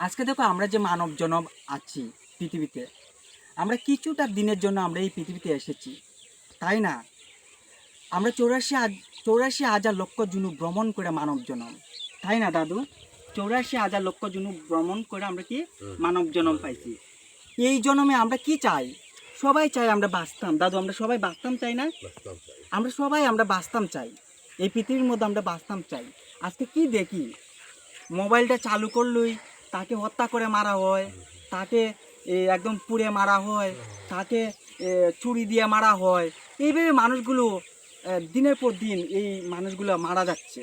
আজকে দেখো আমরা যে মানব জনম আছি পৃথিবীতে আমরা কিছুটা দিনের জন্য আমরা এই পৃথিবীতে এসেছি তাই না? আমরা চৌরাশি চৌরাশি হাজার লক্ষ জুনু ভ্রমণ করে মানব জনম তাই না দাদু? চৌরাশি হাজার লক্ষ জুনু ভ্রমণ করে আমরা কি মানব জনম পাইছি। এই জন্মে আমরা কি চাই? সবাই চাই আমরা বাঁচতাম। দাদু আমরা সবাই বাঁচতাম চাই না? আমরা সবাই আমরা বাঁচতাম চাই। এই পৃথিবীর মধ্যে আমরা বাঁচতাম চাই। আজকে কি দেখি? মোবাইলটা চালু করলই। তাকে হত্যা করে মারা হয়, তাকে একদম পুড়ে মারা হয়, তাকে চুরি দিয়ে মারা হয়। এইভাবে মানুষগুলো দিনের পর দিন এই মানুষগুলো মারা যাচ্ছে।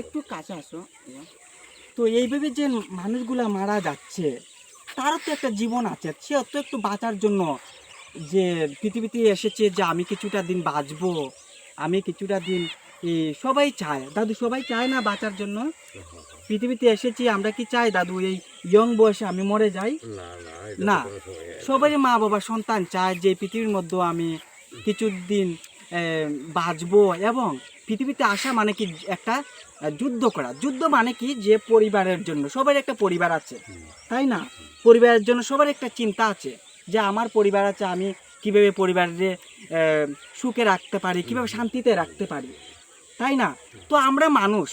একটু কাছে আসো। তো এইভাবে যে মানুষগুলো মারা যাচ্ছে, তারও তো একটা জীবন আছে সে তো একটু বাঁচার জন্য যে পৃথিবীতে এসেছে যে আমি কিছুটা দিন বাঁচবো, আমি কিছুটা দিন সবাই চায়, দাদু সবাই চায় না বাঁচার জন্য? পৃথিবীতে এসেছি আমরা কি চাই দাদু? এই ইয়ং বয়সে আমি মরে যাই? না। সবারই মা বাবা সন্তান চায় যে পৃথিবীর মধ্যে আমি কিছুদিন এ, বাঁচবো এবং পৃথিবীতে আসা মানে কি একটা যুদ্ধ করা। যুদ্ধ মানে কি? যে পরিবারের জন্য। সবার একটা পরিবার আছে তাই না? পরিবারের জন্য সবার একটা চিন্তা আছে যে আমার পরিবার আছে আমি কীভাবে পরিবারে সুখে রাখতে পারি কীভাবে শান্তিতে রাখতে পারি তাই না? তো আমরা মানুষ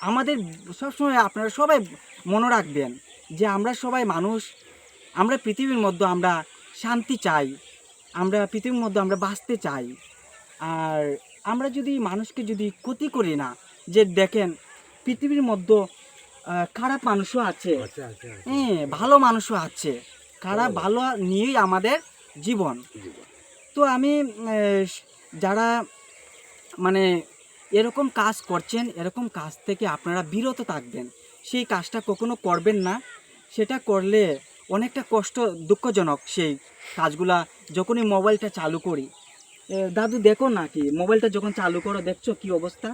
আমাদের সবসময় আপনারা সবাই মনে রাখবেন যে আমরা সবাই মানুষ আমরা পৃথিবীর মধ্যে আমরা শান্তি চাই আমরা পৃথিবীর মধ্যে আমরা বাঁচতে চাই। আর আমরা যদি মানুষকে যদি ক্ষতি করি না যে দেখেন পৃথিবীর মধ্যে খারাপ মানুষও আছে হ্যাঁ ভালো মানুষও আছে খারাপ ভালো নিয়েই আমাদের জীবন। তো আমি যারা মানে এরকম কাজ করছেন, এরকম কাজ থেকে আপনারা বিরত থাকবেন। সেই কাজটা কখনো করবেন না। সেটা করলে অনেকটা কষ্ট, দুঃখজনক সেই কাজগুলা যখনই মোবাইলটা চালু করি। দাদু দেখো না কি, মোবাইলটা যখন চালু করো, দেখছ কি অবস্থা?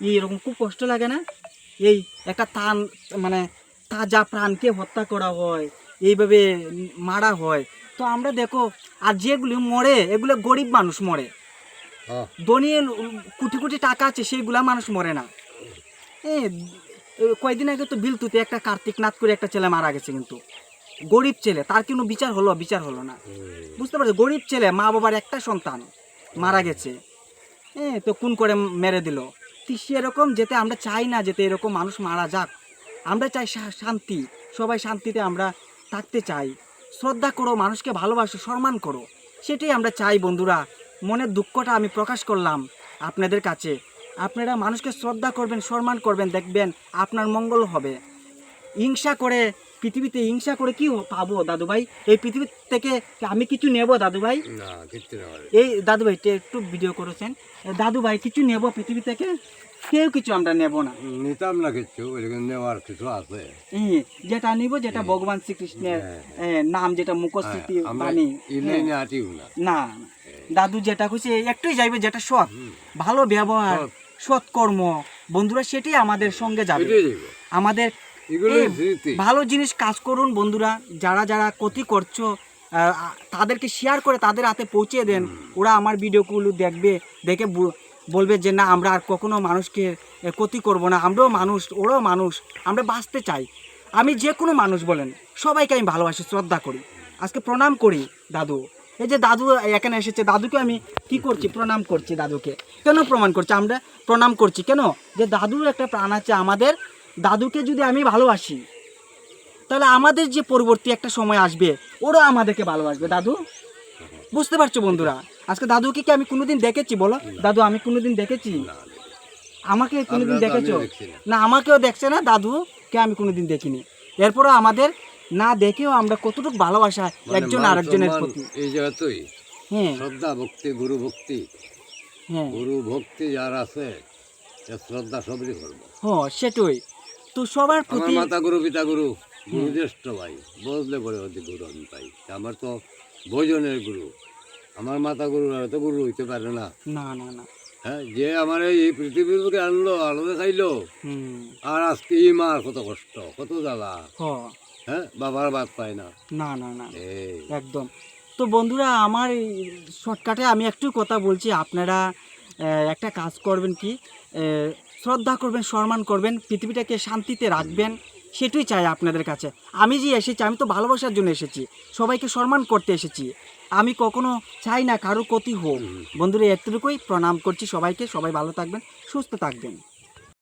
এই এরকম খুব কষ্ট লাগে না? এই একটা তান মানে তাজা প্রাণকে হত্যা করা হয়, এইভাবে মারা হয়। তো আমরা দেখো, আর যেগুলি মরে, এগুলো গরিব মানুষ মরে। হ্যাঁ। কোটি কোটি টাকা আছে সেইগুলা মানুষ মরে না। এ কয়েকদিন আগে তো বিলতুতে একটা কার্তিক নাথ করে একটা ছেলে মারা গেছে কিন্তু। গরিব ছেলে তার কোনো বিচার হলো? বিচার হলো না। বুঝতে পারছ? গরিব ছেলে মা বাবার একটা সন্তান মারা গেছে। হ্যাঁ তো খুন করে মেরে দিল। সেরকম যেতে আমরা চাই না যেতে এরকম মানুষ মারা যাক। আমরা চাই শান্তি। সবাই শান্তিতে আমরা থাকতে চাই। শ্রদ্ধা করো মানুষকে ভালোবাসো সম্মান করো। সেটাই আমরা চাই বন্ধুরা। মনের দুঃখটা আমি প্রকাশ করলাম আপনাদের কাছে। আপনারা মানুষকে শ্রদ্ধা করবেন সম্মান করবেন দেখবেন আপনার মঙ্গল হবে। হিংসা করে পৃথিবীতে হিংসা করে কি পাবো দাদু ভাই এই পৃথিবী থেকে আমি কিছু নেব দাদু ভাই এই দাদু ভাই একটু ভিডিও করেছেন। দাদু ভাই কিছু নেব পৃথিবী থেকে? কেউ কিছু আমরা নেব না। নিতাম না এরকম নেওয়ার কিছু আছে। যেটা নিব যেটা ভগবান শ্রীকৃষ্ণের হ্যাঁ, নাম যেটা মুখস্থিতি হ্যাঁ, বাণী। হ্যাঁ, না দাদু যেটা খুশি একটুই যাইবে যেটা সৎ ভালো ব্যবহার সৎ। সৎকর্ম বন্ধুরা সেটাই আমাদের সঙ্গে যাবে। আমাদের ভালো জিনিস কাজ করুন বন্ধুরা যারা যারা ক্ষতি করছ তাদেরকে শেয়ার করে তাদের হাতে পৌঁছে দেন। ওরা আমার ভিডিওগুলো দেখবে দেখে বলবে যে না আমরা আর কখনো মানুষকে ক্ষতি করব না আমরাও মানুষ ওরাও মানুষ আমরা বাঁচতে চাই। আমি যে কোনো মানুষ বলেন সবাইকে আমি ভালোবাসি শ্রদ্ধা করি। আজকে প্রণাম করি দাদু। এই যে দাদু এখানে এসেছে দাদুকে আমি কি করছি? প্রণাম করছি দাদুকে। কেন প্রমাণ করছি? আমরা প্রণাম করছি কেন? যে দাদুর একটা প্রাণ আছে আমাদের দাদুকে যদি আমি ভালোবাসি তাহলে আমাদের যে পরবর্তী একটা সময় আসবে ওরা আমাদেরকে ভালোবাসবে। দাদু বুঝতে পারছ বন্ধুরা? আজকে দাদুকে কি আমি কোনোদিন দেখেছি? বলো। দাদু আমি কোনোদিন দেখেছি? আমাকে কোনোদিন দেখেছ না। না আমাকেও দেখছে না দাদুকে আমি কোনোদিন দেখিনি। এরপরও আমাদের না দেখেও আমরা কতটুকু ভালোবাসা মানে একজন আরেকজনের প্রতি। এই জায়গাতেই হ্যাঁ। শ্রদ্ধা ভক্তি গুরু ভক্তি। হ্যাঁ। গুরু ভক্তি যার আছে শ্রদ্ধা সবই করব। হ্যাঁ সেটাই। তো সবার প্রতি মাতা গুরু পিতা গুরু গুরু জ্যেষ্ঠ ভাই বললে পরে অতি গুরু আমি পাই। আমার তো ভোজনের গুরু। আমার মাতা গুরু তো গুরু হইতে পারে না। না না না। হ্যাঁ যে আমার এই পৃথিবীর বুকে আনলো আলো দেখাইলো হুম। আর আজকে এই মার কত কষ্ট কত জ্বালা। হ্যাঁ বাবার বাদ পায় না। না না না একদম। তো বন্ধুরা আমার শর্টকাটে আমি একটু কথা বলছি। আপনারা একটা কাজ করবেন কি? শ্রদ্ধা করবেন সম্মান করবেন পৃথিবীটাকে শান্তিতে রাখবেন। সেটাই চাই আপনাদের কাছে। আমি যে এসেছি আমি তো ভালোবাসার জন্য এসেছি। সবাইকে সম্মান করতে এসেছি। আমি কখনো চাই না কারও ক্ষতি হোক। বন্ধুরা এতটুকুই প্রণাম করছি সবাইকে। সবাই ভালো থাকবেন সুস্থ থাকবেন।